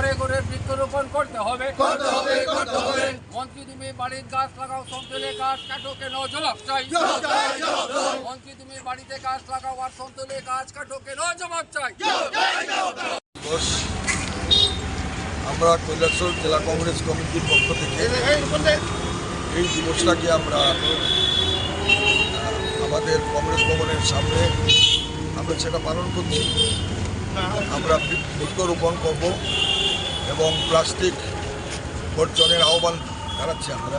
ঘরে ঘরে বৃক্ষরোপণ করতে হবে। করতে হবে করতে হবে। মন্ত্রী তুমি বাড়ির গাছ লাগাও সন্তলে গাছ কাটো কেন জবাব চাই। মন্ত্রী তুমি বাড়িতে গাছ লাগাও আর সন্তলে গাছ কাটো কেন জবাব চাই। আমরা কৈলাসর জেলা কংগ্রেস কমিটির পক্ষ থেকে এই দিবসটাকে আমরা আমাদের কংগ্রেস ভবনের সামনে আমরা সেটা পালন করছি। আমরা বৃ- বৃক্ষরোপণ করব। এবং প্লাস্টিক বর্জনের আহ্বান জানাচ্ছি আমরা।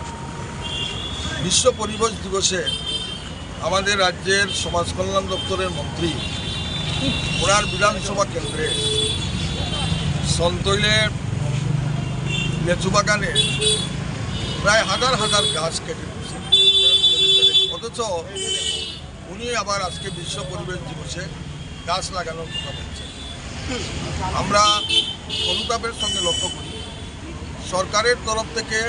বিশ্ব পরিবেশ দিবসে আমাদের রাজ্যের সমাজ কল্যাণ দপ্তরের মন্ত্রী ওনার বিধানসভা কেন্দ্রে সন্তইলে লেচু বাগানে প্রায় হাজার হাজার গাছ কেটে অথচ উনি আবার আজকে বিশ্ব পরিবেশ দিবসে গাছ লাগানোর কথা বলছেন। আমরা অনুতাপের সঙ্গে লক্ষ্য করি। সরকারের তরফ থেকে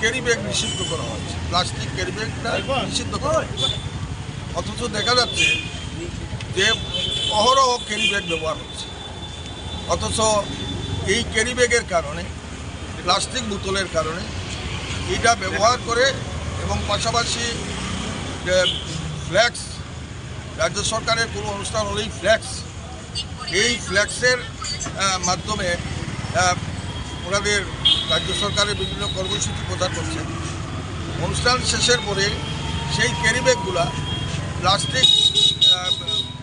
ক্যারি ব্যাগ নিষিদ্ধ করা হয়েছে। প্লাস্টিক ক্যারি ব্যাগটা নিষিদ্ধ করা হয়েছে। অথচ দেখা যাচ্ছে যে অহরহ ক্যারি ব্যাগ ব্যবহার হচ্ছে। অথচ এই ক্যারি ব্যাগের কারণে, প্লাস্টিক বোতলের কারণে এটা ব্যবহার করে এবং পাশাপাশি ফ্ল্যাক্স, রাজ্য সরকারের কোনো অনুষ্ঠান হলেই ফ্ল্যাক্স এই ফ্ল্যাক্সের মাধ্যমে ওনাদের রাজ্য সরকারের বিভিন্ন কর্মসূচি প্রদান করছে। অনুষ্ঠান শেষের পরে সেই ক্যারি ব্যাগগুলা, প্লাস্টিক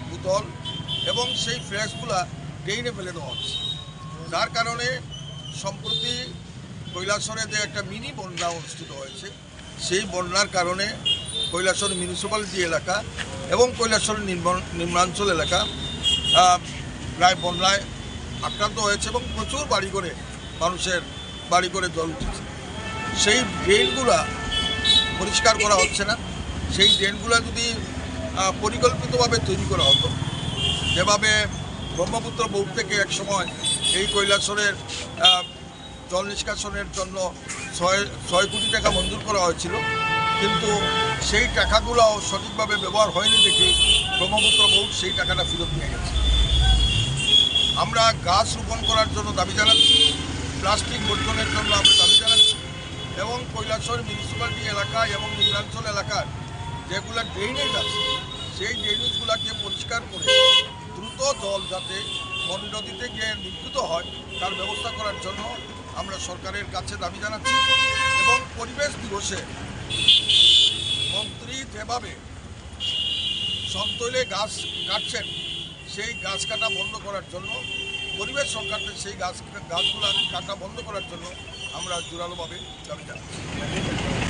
বোতল এবং সেই ফ্ল্যাক্সগুলা ড্রেইনে ফেলে দেওয়া হচ্ছে। যার কারণে সম্প্রতি কৈলাসরে যে একটা মিনি বন্যা অনুষ্ঠিত হয়েছে, সেই বন্যার কারণে কৈলাসর মিউনিসিপ্যালিটি এলাকা এবং কৈলাসর নিম্ন- নিম্নাঞ্চল এলাকা প্রায় বন্যায় আক্রান্ত হয়েছে এবং প্রচুর বাড়ি করে মানুষের বাড়ি করে জল উঠেছে। সেই ড্রেনগুলা পরিষ্কার করা হচ্ছে না। সেই ড্রেনগুলো যদি পরিকল্পিতভাবে তৈরি করা হতো, যেভাবে ব্রহ্মপুত্র বৌদ্ধ থেকে এক সময় এই কৈলাসরের জল নিষ্কাশনের জন্য ছয় ছয় কোটি টাকা মঞ্জুর করা হয়েছিল, কিন্তু সেই টাকাগুলো সঠিকভাবে ব্যবহার হয়নি দেখি ব্রহ্মপুত্র বোর্ড সেই টাকাটা ফেরত নিয়ে গেছে। আমরা গাছ রোপণ করার জন্য দাবি জানাচ্ছি, প্লাস্টিক বর্জনের জন্য আমরা দাবি জানাচ্ছি, এবং কৈলাসর মিউনিসিপ্যালিটি এলাকা এবং নিম্নাঞ্চল এলাকার যেগুলো ড্রেনেজ আছে, সেই ড্রেনেজগুলোকে পরিষ্কার করে দ্রুত জল যাতে মনি নদীতে গিয়ে নির্গত হয়, তার ব্যবস্থা করার জন্য আমরা সরকারের কাছে দাবি জানাচ্ছি, এবং পরিবেশ দিবসে মন্ত্রী যেভাবে সন্তৈলে গাছ কাটছেন সেই গাছ কাটা বন্ধ করার জন্য, পরিবেশ সংক্রান্ত সেই গাছ গাছগুলো কাটা বন্ধ করার জন্য আমরা জোরালোভাবে দাবি জানাচ্ছি।